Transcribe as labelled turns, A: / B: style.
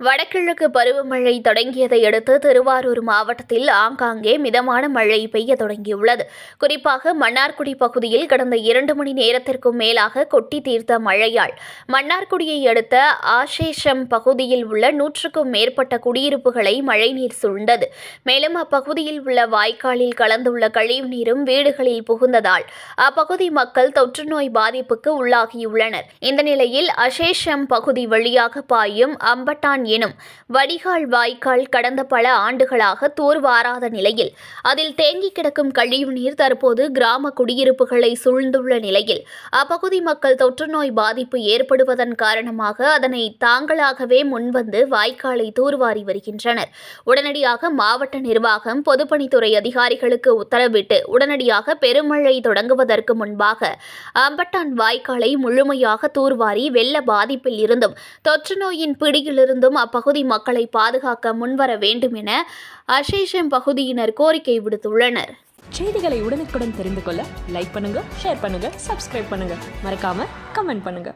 A: வடகிழக்கு பருவமழை தொடங்கியதை அடுத்து திருவாரூர் மாவட்டத்தில் ஆங்காங்கே மிதமான மழை பெய்ய தொடங்கியுள்ளது. குறிப்பாக மன்னார்குடி பகுதியில் கடந்த இரண்டு மணி நேரத்திற்கும் மேலாக கொட்டி தீர்த்த மழையால் மன்னார்குடியை அடுத்த ஆசேஷம் பகுதியில் உள்ள நூற்றுக்கும் மேற்பட்ட குடியிருப்புகளை மழைநீர் சூழ்ந்தது. மேலும் அப்பகுதியில் உள்ள வாய்க்காலில் கலந்துள்ள கழிவுநீரும் வீடுகளில் புகுந்ததால் அப்பகுதி மக்கள் தொற்றுநோய் பாதிப்புக்கு உள்ளாகியுள்ளனர். இந்த நிலையில் அசேஷம் பகுதி வழியாக பாயும் அம்பட்டான் எனும் வடிகால் வாய்க்கால் கடந்த பல ஆண்டுகளாக தூர்வாராத நிலையில் அதில் தேங்கி கிடக்கும் கழிவுநீர் தற்போது கிராம குடியிருப்புகளை சூழ்ந்துள்ள நிலையில் அப்பகுதி மக்கள் தொற்றுநோய் பாதிப்பு ஏற்படுவதன் காரணமாக அதனை தாங்களாகவே முன்வந்து வாய்க்காலை தூர்வாரி வருகின்றனர். உடனடியாக மாவட்ட நிர்வாகம் பொதுப்பணித்துறை அதிகாரிகளுக்கு உத்தரவிட்டு உடனடியாக பெருமழை தொடங்குவதற்கு முன்பாக அம்பட்டான் வாய்க்காலை முழுமையாக தூர்வாரி வெள்ள பாதிப்பில் இருந்தும் தொற்றுநோயின் பிடியிலிருந்தும் அப்பகுதி மக்களை பாதுகாக்க முன்வர வேண்டும் என அசேஷம் பகுதியினர் கோரிக்கை விடுத்துள்ளனர்.
B: செய்திகளை உடனுக்குடன் தெரிந்து கொள்ள லைக் பண்ணுங்க ஷேர் பண்ணுங்க சப்ஸ்கிரைப் பண்ணுங்க. மறக்காம கமெண்ட் பண்ணுங்க.